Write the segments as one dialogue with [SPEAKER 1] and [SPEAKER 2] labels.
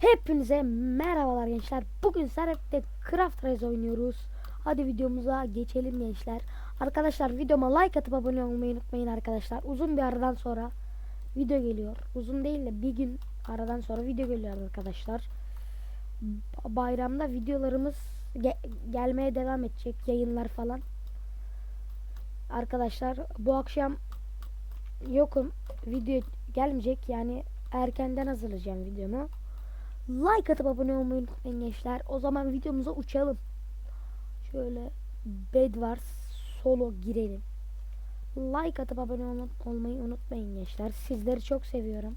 [SPEAKER 1] Hepinize merhabalar gençler. Bugün Serap'te Craft Race oynuyoruz. Hadi videomuza geçelim gençler. Arkadaşlar videoma like atıp abone olmayı unutmayın arkadaşlar. Uzun bir aradan sonra video geliyor. Uzun değil de bir gün aradan sonra video geliyor arkadaşlar. Bayramda videolarımız ge- gelmeye devam edecek. Yayınlar falan. Arkadaşlar bu akşam yokum. Video gelmeyecek. Yani erkenden hazırlayacağım videomu. Like atıp abone olmayı unutmayın gençler. O zaman videomuza uçalım. Şöyle Bedwars solo girelim. Like atıp abone ol- olmayı unutmayın gençler. Sizleri çok seviyorum.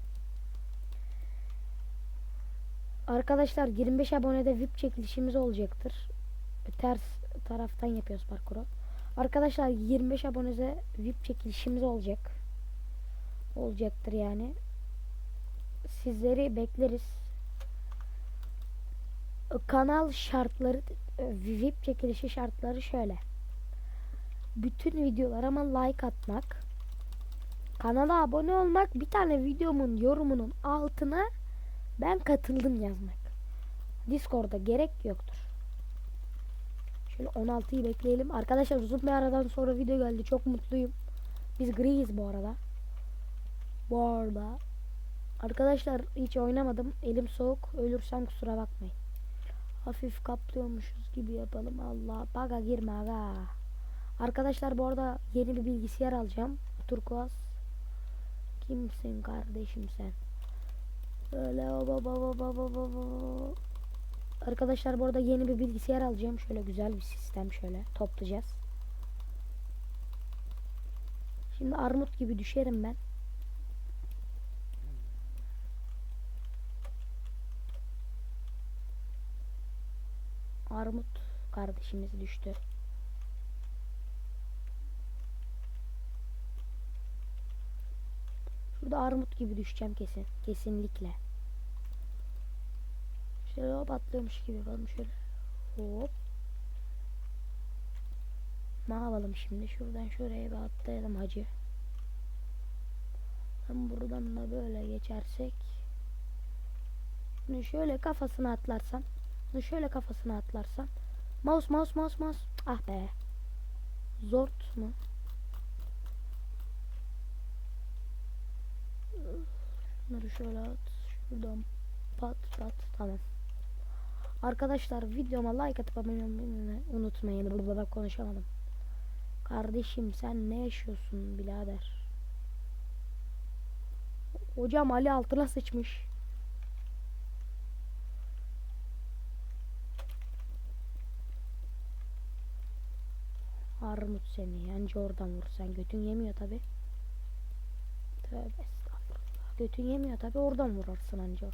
[SPEAKER 1] Arkadaşlar 25 abonede VIP çekilişimiz olacaktır. Ters taraftan yapıyoruz parkuru. Arkadaşlar 25 abonede VIP çekilişimiz olacak. Olacaktır yani. Sizleri bekleriz kanal şartları VIP çekilişi şartları şöyle. Bütün videolarıma like atmak, kanala abone olmak, bir tane videomun yorumunun altına ben katıldım yazmak. Discord'da gerek yoktur. Şöyle 16'yı bekleyelim. Arkadaşlar uzun bir aradan sonra video geldi. Çok mutluyum. Biz griyiz bu arada. Bu arada. Arkadaşlar hiç oynamadım. Elim soğuk. Ölürsem kusura bakmayın hafif kaplıyormuşuz gibi yapalım. Allah baga girme aga. Arkadaşlar bu arada yeni bir bilgisayar alacağım. Turkuaz. Kimsin kardeşim sen? Böyle baba baba baba baba. Arkadaşlar bu arada yeni bir bilgisayar alacağım. Şöyle güzel bir sistem şöyle toplayacağız. Şimdi armut gibi düşerim ben. Armut kardeşimiz düştü. Şurada armut gibi düşeceğim kesin. Kesinlikle. Şöyle hop atlıyormuş gibi yapalım şöyle. Hop. Ne yapalım şimdi? Şuradan şuraya bir atlayalım hacı. Hem buradan da böyle geçersek. Şimdi şöyle kafasına atlarsam. Bunu şöyle kafasına atlarsam. Mouse mouse mouse mouse. Ah be. Zort mu? Bunları şöyle at. Şuradan pat pat. Tamam. Arkadaşlar videoma like atıp abone olmayı unutmayın. Blablabla konuşamadım. Kardeşim sen ne yaşıyorsun birader? Hocam Ali altına sıçmış. Armut seni anca oradan vur sen götün yemiyor tabi. Tövbe estağfurullah. Götün yemiyor tabi oradan vurarsın anca.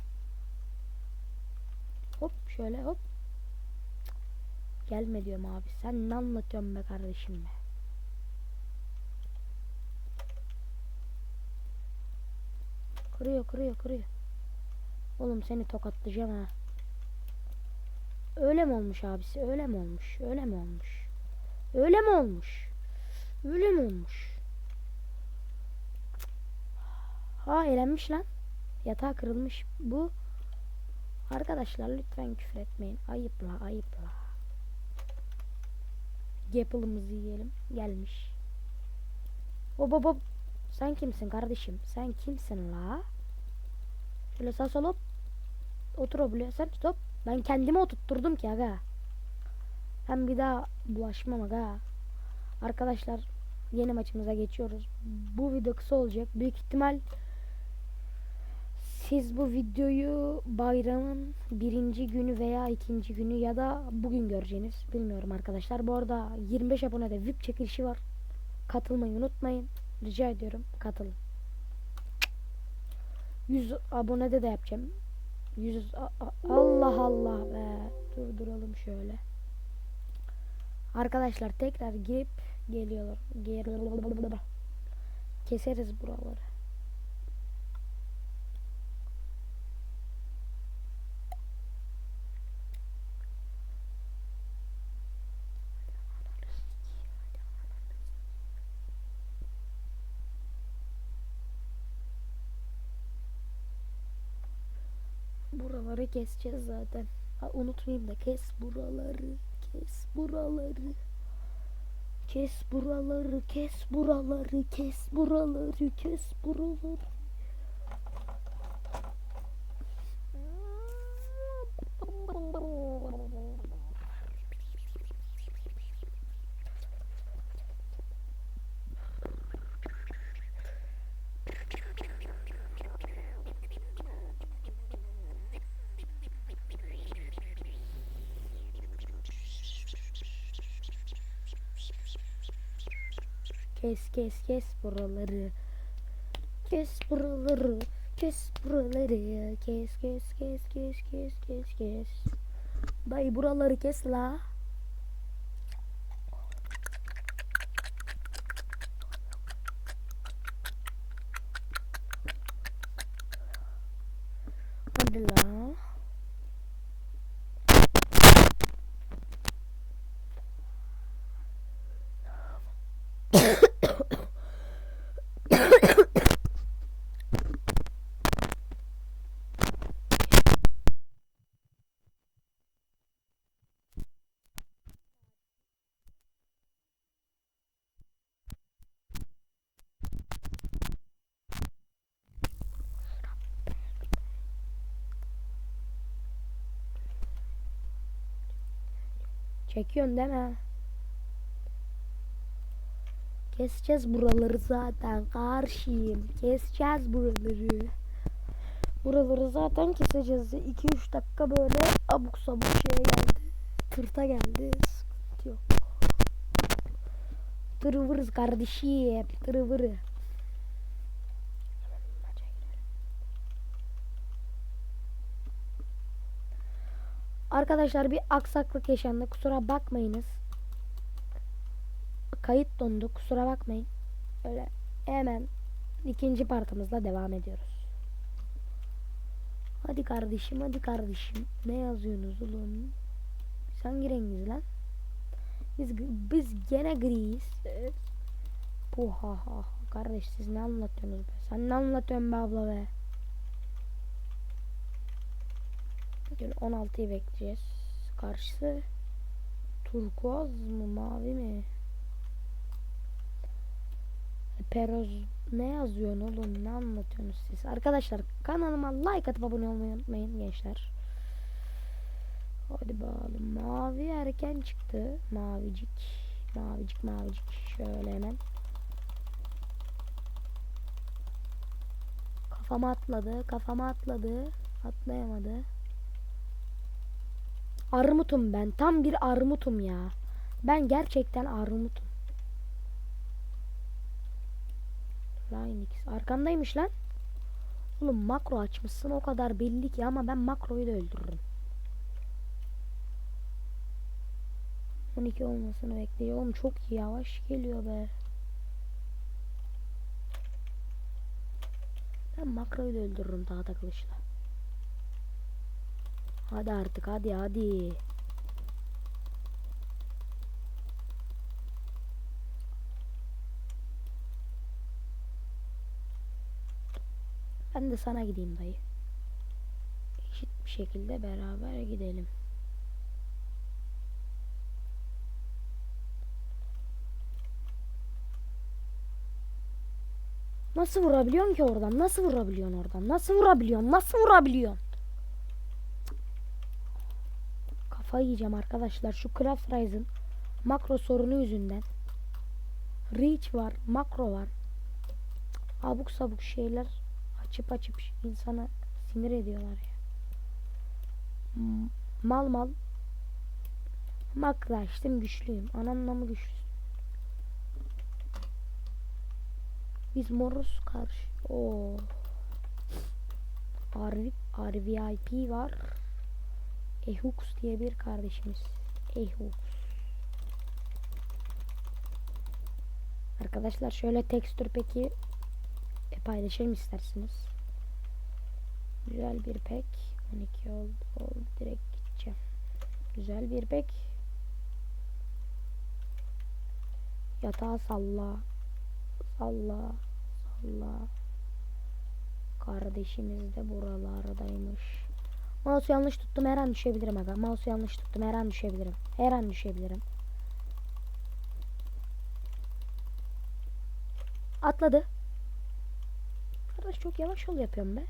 [SPEAKER 1] Hop şöyle hop. Gelme diyorum abi. Sen ne anlatıyorsun be kardeşim be. Kırıyor kırıyor kırıyor. Oğlum seni tokatlayacağım ha. Öyle mi olmuş abisi? Öyle mi olmuş? Öyle mi olmuş? Öyle mi olmuş? Öyle mi olmuş? Ha eğlenmiş lan. Yatağı kırılmış. Bu Arkadaşlar lütfen küfür etmeyin. Ayıpla ayıpla. Apple'ımızı yiyelim. Gelmiş. Hop hop hop. Sen kimsin kardeşim? Sen kimsin la? Şöyle sağ sol hop. Otur obliyor. Sen stop. Ben kendimi oturtturdum ki aga. Ben bir daha bulaşmam aga. Arkadaşlar yeni maçımıza geçiyoruz. Bu video kısa olacak. Büyük ihtimal siz bu videoyu bayramın birinci günü veya ikinci günü ya da bugün göreceğiniz bilmiyorum arkadaşlar. Bu arada 25 abonede VIP çekilişi var. Katılmayı unutmayın. Rica ediyorum katılın. 100 abonede de yapacağım. 100 Allah Allah be. Durduralım şöyle. Arkadaşlar tekrar girip geliyorlar. Gel Keseriz buraları. Buraları keseceğiz zaten. Ha, unutmayayım da kes buraları. Kes buraları. Kes buraları, kes buraları, kes buraları, kes buraları. Kes kes kes buraları. Kes buraları. Kes buraları. Kes kes kes kes kes kes kes. Dayı buraları kes la. Hadi la. Çekiyorsun değil mi? Keseceğiz buraları zaten karşıyım. Keseceğiz buraları. Buraları zaten keseceğiz. 2-3 dakika böyle abuk sabuk şeye geldi. Tırta geldi. Sıkıntı yok. Tırvırız kardeşim. Tırvırı. Arkadaşlar bir aksaklık yaşandı. Kusura bakmayınız. Kayıt dondu. Kusura bakmayın. Öyle hemen ikinci partımızla devam ediyoruz. Hadi kardeşim, hadi kardeşim. Ne yazıyorsunuz oğlum? Biz hangi rengiz lan? Biz biz gene griyiz. Puha ha ha. Kardeş siz ne anlatıyorsunuz be? Sen ne anlatıyorsun be abla be? Bugün 16'yı bekleyeceğiz. Karşısı turkuaz mı mavi mi? E, Peroz ne yazıyorsun oğlum ne anlatıyorsunuz siz? Arkadaşlar kanalıma like atıp abone olmayı unutmayın gençler. Hadi bakalım mavi erken çıktı. Mavicik. Mavicik mavicik. Şöyle hemen. Kafama atladı. Kafama atladı. Atlayamadı. Armutum ben. Tam bir armutum ya. Ben gerçekten armutum. Linux. Arkandaymış lan. Oğlum makro açmışsın o kadar belli ki ama ben makroyu da öldürürüm. 12 olmasını bekliyor. Oğlum çok yavaş geliyor be. Ben makroyu da öldürürüm tahta kılıçla. Hadi artık hadi hadi. Ben de sana gideyim dayı. Eşit bir şekilde beraber gidelim. Nasıl vurabiliyorsun ki oradan? Nasıl vurabiliyorsun oradan? Nasıl vurabiliyorsun? Nasıl vurabiliyorsun? Kafayı yiyeceğim arkadaşlar. Şu Craft Rise'ın makro sorunu yüzünden. Reach var, makro var. Abuk sabuk şeyler açıp açıp insana sinir ediyorlar ya. M- Mal mal. Makro açtım güçlüyüm. Anamla mı güçlüsün? Biz moruz karşı. Oo. RVIP var. Ehux diye bir kardeşimiz. Ehux. Arkadaşlar şöyle tekstür peki e, paylaşayım isterseniz. Güzel bir pek. 12 oldu. oldu. Direkt gideceğim. Güzel bir pek. Yatağa salla. Salla. Salla. Kardeşimiz de buralardaymış. Mouse yanlış tuttum her an düşebilirim aga. Mouse yanlış tuttum her an düşebilirim. Her an düşebilirim. Atladı. Arkadaş çok yavaş yol yapıyorum be.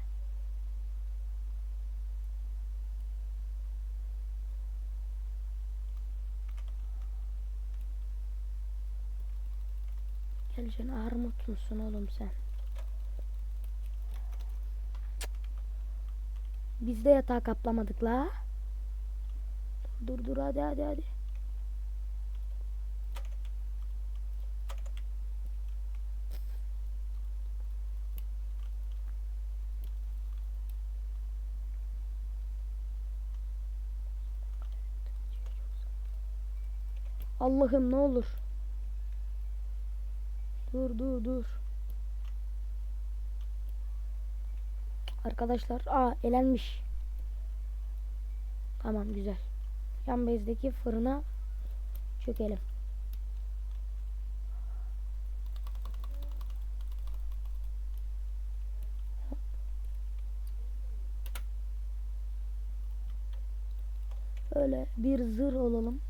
[SPEAKER 1] Geleceksin armut musun oğlum sen? Biz de yatağı kaplamadık la. Dur dur, hadi hadi hadi. Allah'ım ne olur. Dur dur dur. Arkadaşlar aa elenmiş. Tamam güzel. Yan bezdeki fırına çökelim. Öyle bir zır olalım.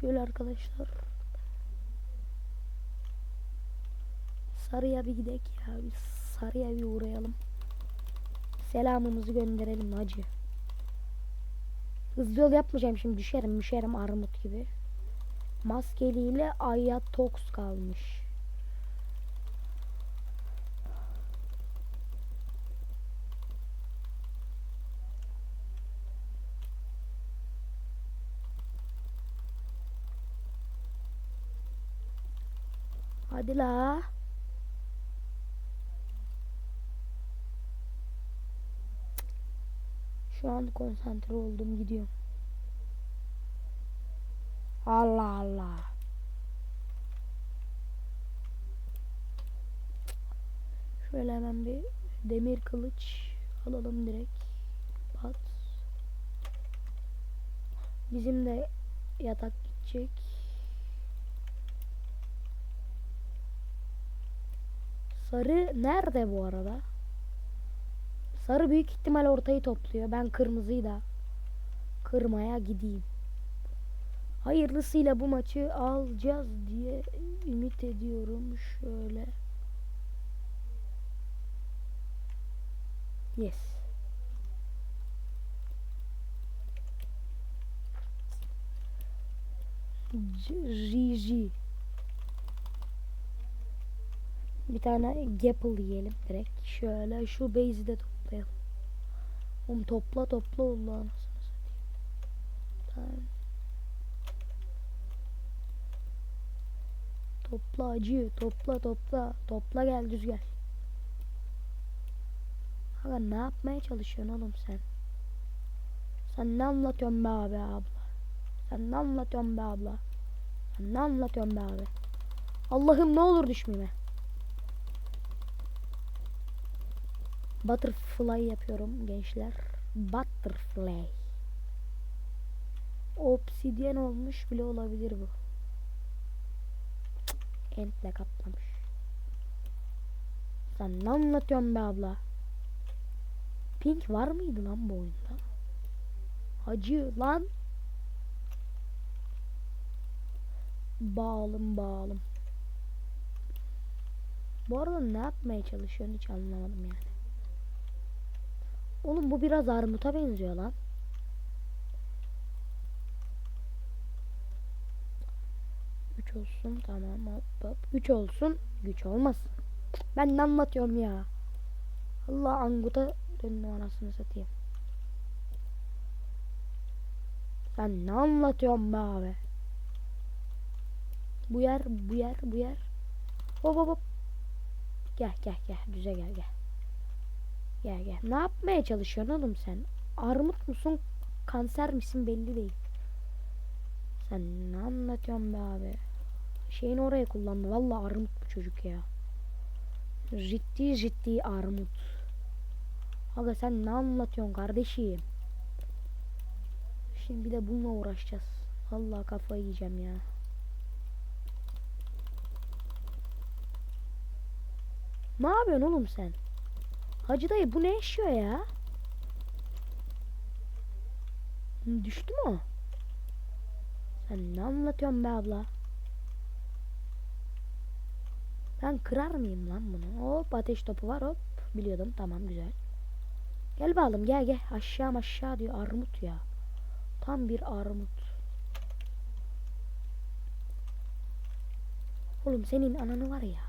[SPEAKER 1] Şöyle arkadaşlar. Sarıya bir gidek ya. Bir sarıya bir uğrayalım. Selamımızı gönderelim hacı. Hızlı yol yapmayacağım şimdi düşerim düşerim armut gibi. Maskeliyle Aya Tox kalmış. Hadi la. Şu an konsantre oldum gidiyorum. Allah Allah. Şöyle hemen bir demir kılıç alalım direkt. Pat. Bizim de yatak gidecek. Sarı nerede bu arada? Sarı büyük ihtimal ortayı topluyor. Ben kırmızıyı da kırmaya gideyim. Hayırlısıyla bu maçı alacağız diye ümit ediyorum. Şöyle. Yes. GG. Bir tane gapple yiyelim direkt. Şöyle şu base'i de toplayalım. Oğlum topla topla oldu anasını satayım. Topla acı topla topla. Topla gel düz gel. Aga ne yapmaya çalışıyorsun oğlum sen? Sen ne anlatıyorsun be abi abla? Sen ne anlatıyorsun be abla? Sen ne anlatıyorsun be abi? Allah'ım ne olur düşmeyeyim. Butterfly yapıyorum gençler. Butterfly. Obsidyen olmuş bile olabilir bu. Entle kaplamış. Sen ne anlatıyorsun be abla? Pink var mıydı lan bu oyunda? Hacı lan. Bağlım bağlım. Bu arada ne yapmaya çalışıyorsun hiç anlamadım yani. Oğlum bu biraz armuta benziyor lan. Üç olsun tamam hop hop. Üç olsun güç olmasın. Ben ne anlatıyorum ya. Allah anguta döndüm anasını satayım. Sen ne anlatıyorsun be abi? Bu yer bu yer bu yer. Hop hop hop. Gel gel gel düze gel gel. Gel gel. Ne yapmaya çalışıyorsun oğlum sen? Armut musun? Kanser misin belli değil. Sen ne anlatıyorsun be abi? Şeyini oraya kullandı. Vallahi armut bu çocuk ya. Ciddi ciddi armut. Aga sen ne anlatıyorsun kardeşim? Şimdi bir de bununla uğraşacağız. Vallahi kafayı yiyeceğim ya. Ne yapıyorsun oğlum sen? Hacı dayı bu ne yaşıyor ya? Düştü mü o? Sen ne anlatıyorsun be abla? Ben kırar mıyım lan bunu? Hop ateş topu var hop. Biliyordum tamam güzel. Gel bakalım gel gel. Aşağı aşağı diyor armut ya. Tam bir armut. Oğlum senin ananı var ya.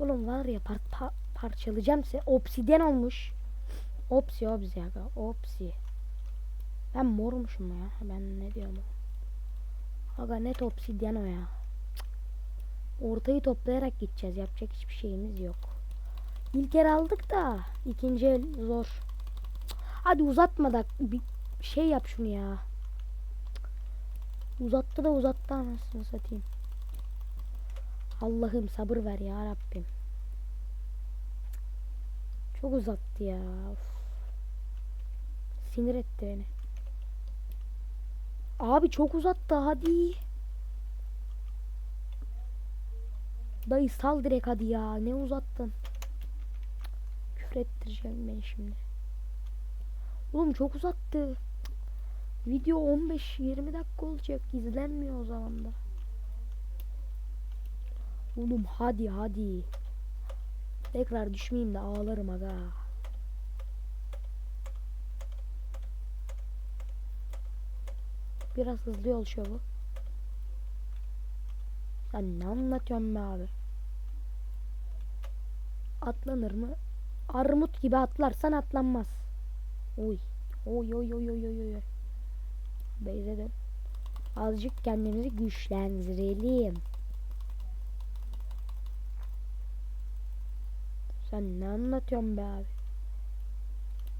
[SPEAKER 1] Oğlum var ya par pa- parçalayacağım size. Obsidyen olmuş. Opsi opsi aga. Opsi. Ben mormuşum ya. Ben ne diyorum? Aga net obsidyen o ya. Ortayı toplayarak gideceğiz. Yapacak hiçbir şeyimiz yok. İlk el aldık da ikinci el zor. Hadi uzatma da bir şey yap şunu ya. Uzattı da uzattı anasını satayım. Allah'ım sabır ver ya Rabbim. Çok uzattı ya. Of. Sinir etti beni. Abi çok uzattı hadi. Dayı sal direkt hadi ya. Ne uzattın? Küfür ettireceğim beni şimdi. Oğlum çok uzattı. Video 15-20 dakika olacak. İzlenmiyor o zaman da. Oğlum hadi hadi. Tekrar düşmeyeyim de ağlarım aga. Biraz hızlı yol şovu. Sen ne anlatıyorsun be abi? Atlanır mı? Armut gibi atlarsan atlanmaz. Oy. Oy oy oy oy oy oy. Beyze dön. Azıcık kendimizi güçlendirelim. Sen ne anlatıyorsun be abi?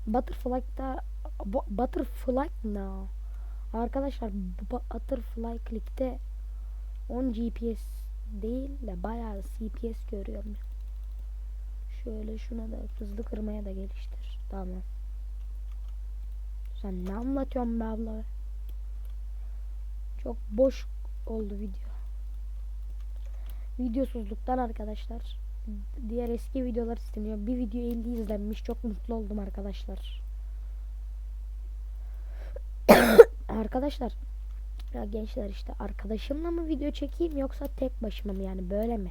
[SPEAKER 1] Butterfly'da Bu- Butterfly ne? Arkadaşlar bu Butterfly Click'te 10 GPS değil de bayağı CPS görüyorum. Şöyle şuna da hızlı kırmaya da geliştir. Tamam. Sen ne anlatıyorsun be abla? Çok boş oldu video. Videosuzluktan arkadaşlar. Diğer eski videolar isteniyor. Bir video 50 izlenmiş. Çok mutlu oldum arkadaşlar. arkadaşlar. Ya gençler işte arkadaşımla mı video çekeyim yoksa tek başıma mı yani böyle mi?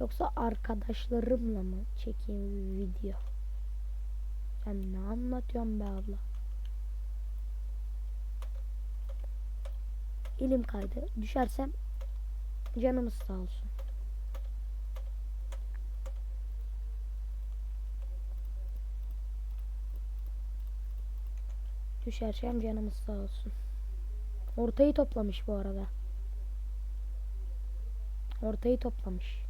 [SPEAKER 1] Yoksa arkadaşlarımla mı çekeyim video? Sen ne anlatıyorsun be abla? Elim kaydı. Düşersem canımız sağ olsun. Düşersem canımız sağ olsun. Ortayı toplamış bu arada. Ortayı toplamış.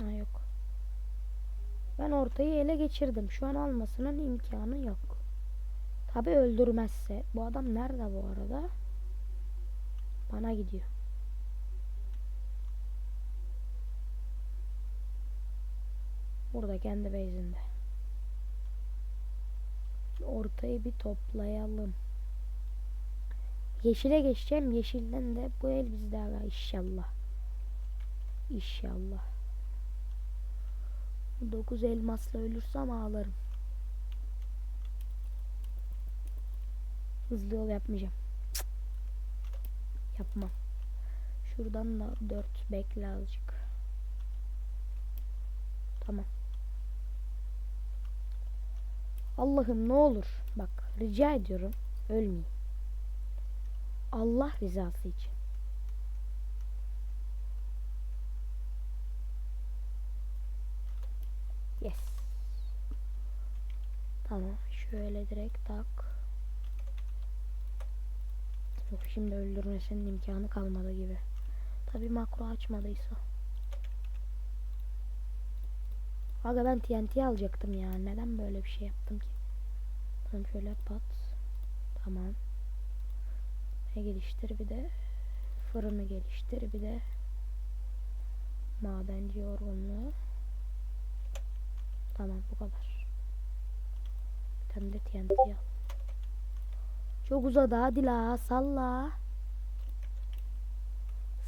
[SPEAKER 1] Ha yok. Ben ortayı ele geçirdim. Şu an almasının imkanı yok. Tabi öldürmezse. Bu adam nerede bu arada? Bana gidiyor. Burada kendi base'inde. Ortayı bir toplayalım. Yeşile geçeceğim. Yeşilden de bu el bizde aga inşallah. İnşallah. 9 elmasla ölürsem ağlarım. Hızlı yol yapmayacağım. Cık. Yapmam. Şuradan da 4 bekle azıcık. Tamam. Allah'ım ne olur bak rica ediyorum ölmeyin. Allah rızası için. Yes. Tamam şöyle direkt tak. Yok şimdi öldürmesinin imkanı kalmadı gibi. Tabi makro açmadıysa. Aga ben TNT alacaktım ya. Neden böyle bir şey yaptım ki? Tamam şöyle pat. Tamam. Ne geliştir bir de fırını geliştir bir de madenci yorgunluğu. Tamam bu kadar. Bir tane de TNT al. Çok uzadı hadi la salla.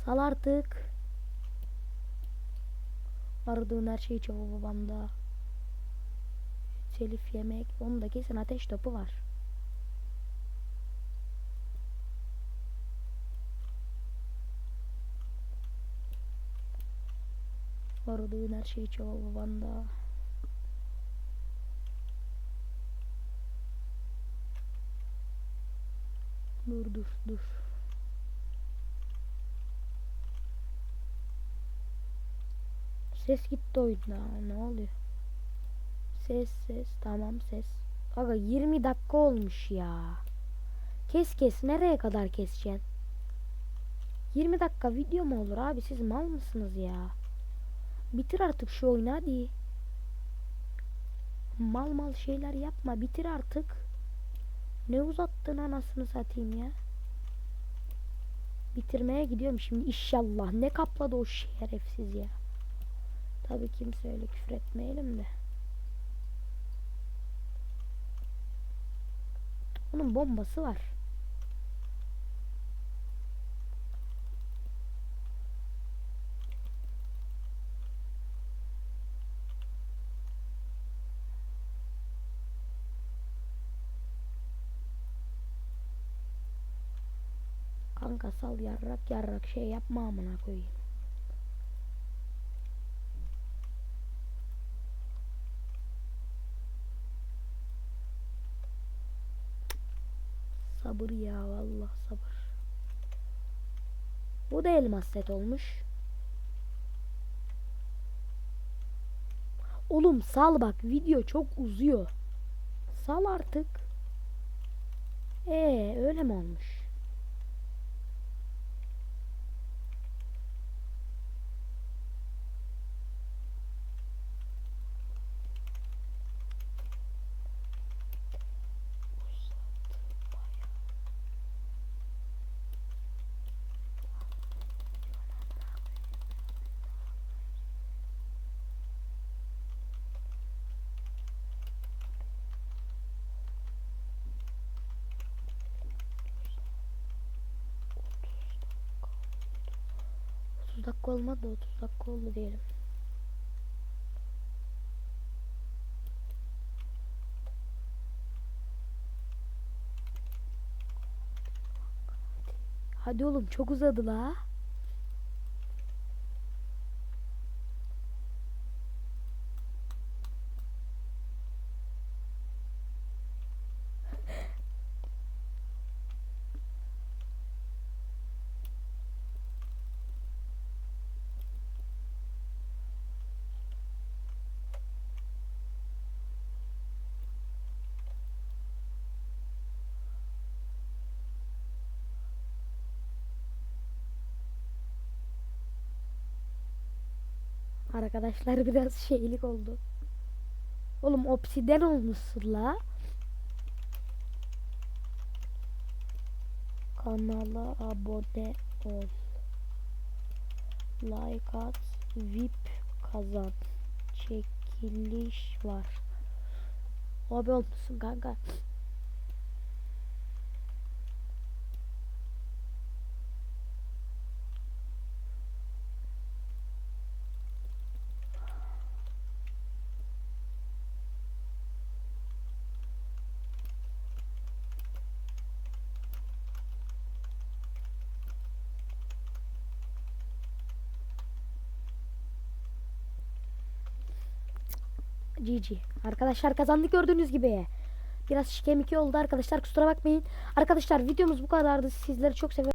[SPEAKER 1] Sal artık. Aradığın her şey çoğu babamda. Telif yemek. Onun da kesin ateş topu var. Aradığın her şey çoğu babanda. Dur dur dur. Ses gitti oyunda. Ne oluyor? Ses ses tamam ses. Aga 20 dakika olmuş ya. Kes kes nereye kadar keseceksin? 20 dakika video mu olur abi siz mal mısınız ya? Bitir artık şu oyunu hadi. Mal mal şeyler yapma bitir artık. Ne uzattın anasını satayım ya. Bitirmeye gidiyorum şimdi inşallah. Ne kapladı o şerefsiz ya. Tabii kimse öyle küfür etmeyelim de. Onun bombası var. Kanka sal yarrak yarrak şey yapma amına koyayım. Sabır ya vallahi sabır. Bu da elmas set olmuş. Oğlum sal bak video çok uzuyor. Sal artık. Ee öyle mi olmuş? Otuz dakika olmadı da 30 dakika oldu diyelim. Hadi oğlum çok uzadı la. Arkadaşlar biraz şeylik oldu. Oğlum obsiden olmuşsun la. Kanala abone ol. Like at. VIP kazan. Çekiliş var. Abi olmuşsun kanka. GG. Arkadaşlar kazandık gördüğünüz gibi. Biraz şikemiki oldu arkadaşlar kusura bakmayın. Arkadaşlar videomuz bu kadardı. Sizleri çok seviyorum.